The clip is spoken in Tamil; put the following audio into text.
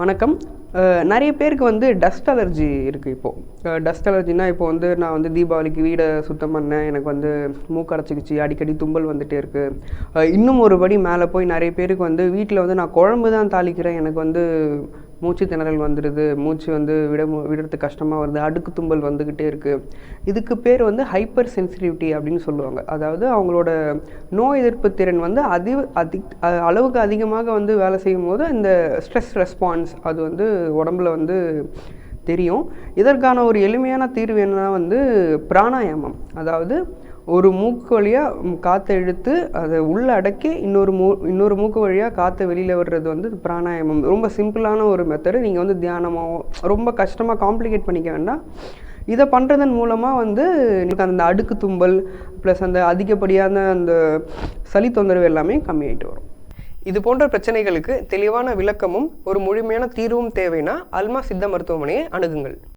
வணக்கம். நிறைய பேருக்கு வந்து டஸ்ட் அலர்ஜி இருக்குது இப்போது டஸ்ட் அலர்ஜினா இப்போ வந்து நான் வந்து தீபாவளிக்கு வீடை சுத்தம் பண்ணேன். எனக்கு வந்து மூக்கடைச்சிக்கிச்சு அடிக்கடி தும்பல் வந்துட்டே இருக்குது இன்னும் ஒரு படி மேலே போய் நிறைய பேருக்கு வந்து வீட்டில் வந்து நான் குழம்பு தான் தாளிக்கிறேன். எனக்கு வந்து மூச்சு திணறல் வந்துடுது மூச்சு வந்து விட மு- விடுறது கஷ்டமாக வருது அடுக்கு தும்பல் வந்துக்கிட்டே இருக்குது இதுக்கு பேர் வந்து ஹைப்பர் சென்சிட்டிவிட்டி அப்படின்னு சொல்லுவாங்க. அதாவது அவங்களோட நோய் எதிர்ப்பு திறன் வந்து அதி அதி அளவுக்கு அதிகமாக வந்து வேலை செய்யும் போது இந்த ஸ்ட்ரெஸ் ரெஸ்பான்ஸ் அது வந்து உடம்புல வந்து தெரியும். இதற்கான ஒரு எளிமையான தீர்வு என்னன்னா வந்து பிராணாயாமம். அதாவது ஒரு மூக்கு வழியாக காற்றை இழுத்து அதை உள்ளே அடக்கி இன்னொரு மூ இன்னொரு மூக்கு வழியாக காற்றை வெளியில் விடுறது வந்து பிராணாயாமம். ரொம்ப சிம்பிளான ஒரு மெத்தடு நீங்கள் வந்து தியானமாகவும் ரொம்ப கஷ்டமாக காம்ப்ளிகேட் பண்ணிக்க வேண்டாம். இதை பண்ணுறதன் மூலமாக வந்து எனக்கு அந்த அடுக்கு தும்பல் ப்ளஸ் அந்த அதிகப்படியான அந்த சளி தொந்தரவு எல்லாமே கம்மியாயிட்டு வரும். இது போன்ற பிரச்சனைகளுக்கு தெளிவான விளக்கமும் ஒரு முழுமையான தீர்வும் தேவைன்னா அல்மா சித்த மருத்துவமனையை அணுகுங்கள்.